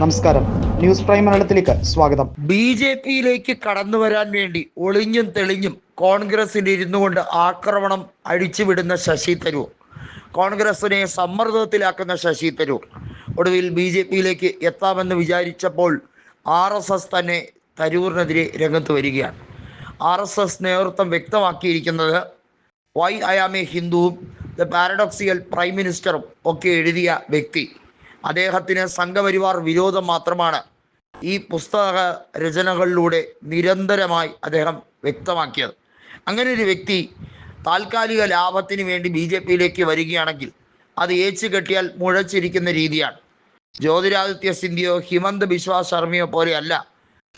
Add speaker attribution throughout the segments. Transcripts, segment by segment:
Speaker 1: നമസ്കാരം. News prime മലയാളത്തിലേക്ക് സ്വാഗതം.
Speaker 2: ബി ജെ പിയിലേക്ക് കടന്നു വരാൻ വേണ്ടി ഒളിഞ്ഞും തെളിഞ്ഞും കോൺഗ്രസിൽ ഇരുന്നു കൊണ്ട് ആക്രമണം അഴിച്ചുവിടുന്ന ശശി തരൂർ. കോൺഗ്രസിനെ സമ്മർദ്ദത്തിലാക്കുന്ന ശശി തരൂർ. ഒടുവിൽ ബി ജെ പിയിലേക്ക് എത്താമെന്ന് വിചാരിച്ചപ്പോൾ ആർ എസ് എസ് തന്നെ തരൂറിനെതിരെ രംഗത്ത് വരികയാണ്. ആർ എസ് എസ് നേതൃത്വം വ്യക്തമാക്കിയിരിക്കുന്നത് വൈ ഐ ആം എ ഹിന്ദുവും ദ പാരഡോക്സിയൽ പ്രൈം മിനിസ്റ്ററും ഒക്കെ എഴുതിയ വ്യക്തി. അദ്ദേഹത്തിന് സംഘപരിവാർ വിരോധം മാത്രമാണ്. ഈ പുസ്തക രചനകളിലൂടെ നിരന്തരമായി അദ്ദേഹം വ്യക്തമാക്കിയത്. അങ്ങനെ ഒരു വ്യക്തി താൽക്കാലിക ലാഭത്തിന് വേണ്ടി ബി ജെ പിയിലേക്ക് വരികയാണെങ്കിൽ അത് ഏച്ചു കെട്ടിയാൽ മുഴച്ചിരിക്കുന്ന രീതിയാണ്. ജ്യോതിരാദിത്യ സിന്ധ്യയോ ഹിമന്ത് ബിശ്വാ ശർമ്മയോ പോലെയല്ല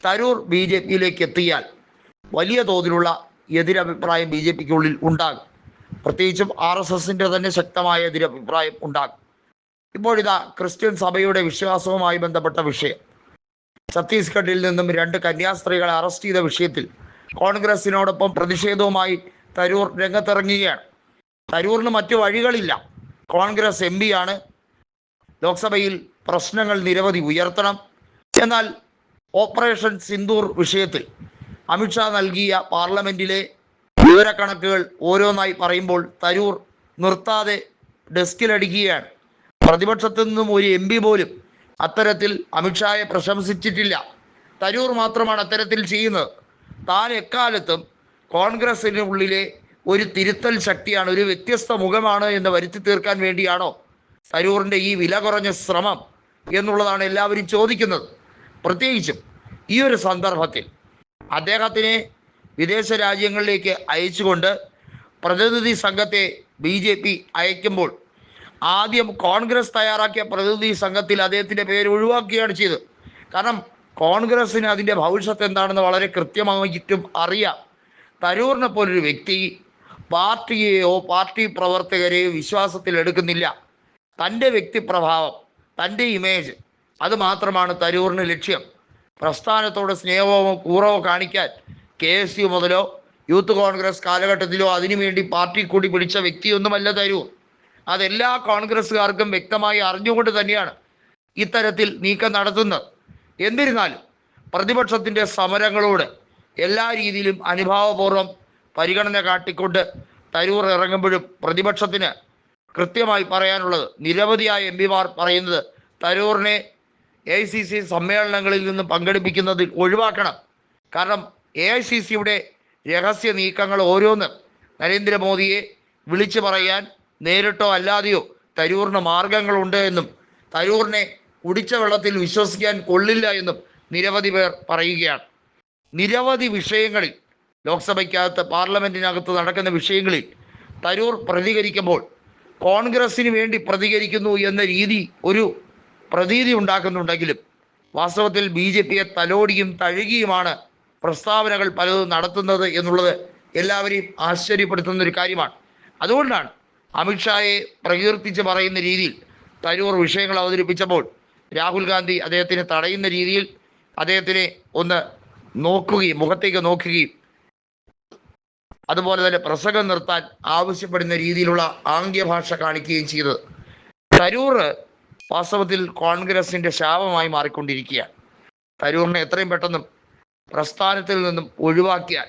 Speaker 2: തരൂർ ബി ജെ പിയിലേക്ക് എത്തിയാൽ വലിയ തോതിലുള്ള എതിരഭിപ്രായം ബി ജെ പിക്കുള്ളിൽ ഉണ്ടാകും. പ്രത്യേകിച്ചും ആർ എസ് എസിന്റെ തന്നെ ശക്തമായ എതിരഭിപ്രായം ഉണ്ടാകും. ഇപ്പോഴിതാ ക്രിസ്ത്യൻ സഭയുടെ വിശ്വാസവുമായി ബന്ധപ്പെട്ട വിഷയം. ഛത്തീസ്ഗഡിൽ നിന്നും രണ്ട് കന്യാസ്ത്രീകളെ അറസ്റ്റ് ചെയ്ത വിഷയത്തിൽ കോൺഗ്രസിനോടൊപ്പം പ്രതിഷേധവുമായി തരൂർ രംഗത്തിറങ്ങുകയാണ്. തരൂറിന് മറ്റു വഴികളില്ല. കോൺഗ്രസ് എം ആണ്. ലോക്സഭയിൽ പ്രശ്നങ്ങൾ നിരവധി ഉയർത്തണം. എന്നാൽ ഓപ്പറേഷൻ സിന്ദൂർ വിഷയത്തിൽ അമിത്ഷാ നൽകിയ പാർലമെന്റിലെ വിവരക്കണക്കുകൾ ഓരോന്നായി പറയുമ്പോൾ തരൂർ നിർത്താതെ ഡെസ്കിലടിക്കുകയാണ്. പ്രതിപക്ഷത്തു നിന്നും ഒരു എം പോലും അത്തരത്തിൽ അമിത്ഷായെ പ്രശംസിച്ചിട്ടില്ല. തരൂർ മാത്രമാണ് അത്തരത്തിൽ ചെയ്യുന്നത്. താൻ എക്കാലത്തും കോൺഗ്രസിന് ഉള്ളിലെ ഒരു തിരുത്തൽ ശക്തിയാണ് ഒരു വ്യത്യസ്ത മുഖമാണ് എന്ന് വരുത്തി തീർക്കാൻ വേണ്ടിയാണോ തരൂറിന്റെ ഈ വില കുറഞ്ഞ ശ്രമം എന്നുള്ളതാണ് എല്ലാവരും ചോദിക്കുന്നത്. പ്രത്യേകിച്ചും ഈ ഒരു സന്ദർഭത്തിൽ അദ്ദേഹത്തിനെ വിദേശ രാജ്യങ്ങളിലേക്ക് അയച്ചുകൊണ്ട് പ്രതിനിധി സംഘത്തെ ബി ജെ പി അയക്കുമ്പോൾ ആദ്യം കോൺഗ്രസ് തയ്യാറാക്കിയ പ്രതിനിധി സംഘത്തിൽ അദ്ദേഹത്തിന്റെ പേര് ഒഴിവാക്കുകയാണ് ചെയ്തത്. കാരണം കോൺഗ്രസ്സിന് അതിന്റെ ഭവിഷ്യത്ത് എന്താണെന്ന് വളരെ കൃത്യമായിട്ടും അറിയാം. തരൂറിനെ പോലൊരു വ്യക്തി പാർട്ടിയെയോ പാർട്ടി പ്രവർത്തകരെയോ വിശ്വാസത്തിൽ എടുക്കുന്നില്ല. തന്റെ വ്യക്തിപ്രഭാവം തന്റെ ഇമേജ് അത് മാത്രമാണ് തരൂറിന് ലക്ഷ്യം. പ്രസ്ഥാനത്തോട് സ്നേഹമോ കൂറവോ കാണിക്കാൻ കെ എസ് യു മുതലോ യൂത്ത് കോൺഗ്രസ് കാലഘട്ടത്തിലോ അതിനുവേണ്ടി പാർട്ടി കൂടി പിടിച്ച വ്യക്തിയൊന്നുമല്ല തരൂർ. അതെല്ലാ കോൺഗ്രസ്സുകാർക്കും വ്യക്തമായി അറിഞ്ഞുകൊണ്ട് തന്നെയാണ് ഇത്തരത്തിൽ നീക്കം നടത്തുന്നത്. എന്നിരുന്നാലും പ്രതിപക്ഷത്തിന്റെ സമരങ്ങളോട് എല്ലാ രീതിയിലും അനുഭാവപൂർവം പരിഗണന കാട്ടിക്കൊണ്ട് തരൂർ ഇറങ്ങുമ്പോഴും പ്രതിപക്ഷത്തിന് കൃത്യമായി പറയാനുള്ളത് നിരവധിയായ എം പിമാർ പറയുന്നത് തരൂറിനെ എ സി സി സമ്മേളനങ്ങളിൽ നിന്ന് പങ്കെടുപ്പിക്കുന്നതിൽ ഒഴിവാക്കണം. കാരണം എ ഐ സി സിയുടെ രഹസ്യ നീക്കങ്ങൾ ഓരോന്ന് നരേന്ദ്രമോദിയെ വിളിച്ചു പറയാൻ നേരിട്ടോ അല്ലാതെയോ തരൂറിന് മാർഗങ്ങളുണ്ട് എന്നും തരൂറിനെ കുടിച്ച വെള്ളത്തിൽ വിശ്വസിക്കാൻ കൊള്ളില്ല എന്നും നിരവധി പേർ പറയുകയാണ്. നിരവധി വിഷയങ്ങളിൽ ലോക്സഭയ്ക്കകത്ത് പാർലമെന്റിനകത്ത് നടക്കുന്ന വിഷയങ്ങളിൽ തരൂർ പ്രതികരിക്കുമ്പോൾ കോൺഗ്രസ്സിന് വേണ്ടി പ്രതികരിക്കുന്നു എന്ന രീതി ഒരു പ്രതീതി ഉണ്ടാക്കുന്നുണ്ടെങ്കിലും വാസ്തവത്തിൽ ബി ജെ പിയെ തലോടിയും തഴുകിയുമാണ് പ്രസ്താവനകൾ പലതും നടത്തുന്നത് എന്നുള്ളത് എല്ലാവരെയും ആശ്ചര്യപ്പെടുത്തുന്ന ഒരു കാര്യമാണ്. അതുകൊണ്ടാണ് അമിത്ഷായെ പ്രകീർത്തിച്ച് പറയുന്ന രീതിയിൽ തരൂർ വിഷയങ്ങൾ അവതരിപ്പിച്ചപ്പോൾ രാഹുൽ ഗാന്ധി അദ്ദേഹത്തിനെ തടയുന്ന രീതിയിൽ അദ്ദേഹത്തിനെ ഒന്ന് നോക്കുകയും മുഖത്തേക്ക് നോക്കുകയും അതുപോലെ തന്നെ പ്രസംഗം നിർത്താൻ ആവശ്യപ്പെടുന്ന രീതിയിലുള്ള ആംഗ്യഭാഷ കാണിക്കുകയും ചെയ്തത്. തരൂർ വാസ്തവത്തിൽ കോൺഗ്രസിന്റെ ശാപമായി മാറിക്കൊണ്ടിരിക്കുകയാണ്. തരൂറിനെ എത്രയും പെട്ടെന്നും പ്രസ്ഥാനത്തിൽ നിന്നും ഒഴിവാക്കിയാൽ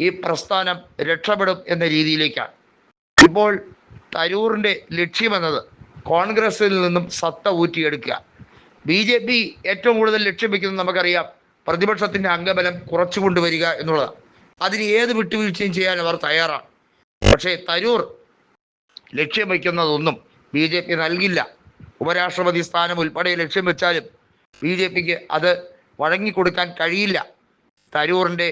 Speaker 2: ഈ പ്രസ്ഥാനം രക്ഷപ്പെടും എന്ന രീതിയിലേക്കാണ്. ഇപ്പോൾ തരൂറിന്റെ ലക്ഷ്യമെന്നത് കോൺഗ്രസിൽ നിന്നും സത്ത ഊറ്റിയെടുക്കുക. ബി ജെ പി ഏറ്റവും കൂടുതൽ ലക്ഷ്യം വയ്ക്കുന്നത് നമുക്കറിയാം പ്രതിപക്ഷത്തിന്റെ അംഗബലം കുറച്ചു കൊണ്ടുവരിക എന്നുള്ളതാണ്. അതിന് ഏത് വിട്ടുവീഴ്ചയും ചെയ്യാൻ അവർ തയ്യാറാണ്. പക്ഷേ തരൂർ ലക്ഷ്യം വയ്ക്കുന്നതൊന്നും ബി ജെ പി നൽകില്ല. ഉപരാഷ്ട്രപതി സ്ഥാനം ഉൾപ്പെടെ ലക്ഷ്യം വെച്ചാലും ബി ജെ പിക്ക് അത് വഴങ്ങിക്കൊടുക്കാൻ കഴിയില്ല. തരൂറിന്റെ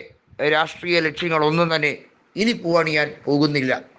Speaker 2: രാഷ്ട്രീയ ലക്ഷ്യങ്ങളൊന്നും തന്നെ ഇനി പോവാണിയാൻ പോകുന്നില്ല.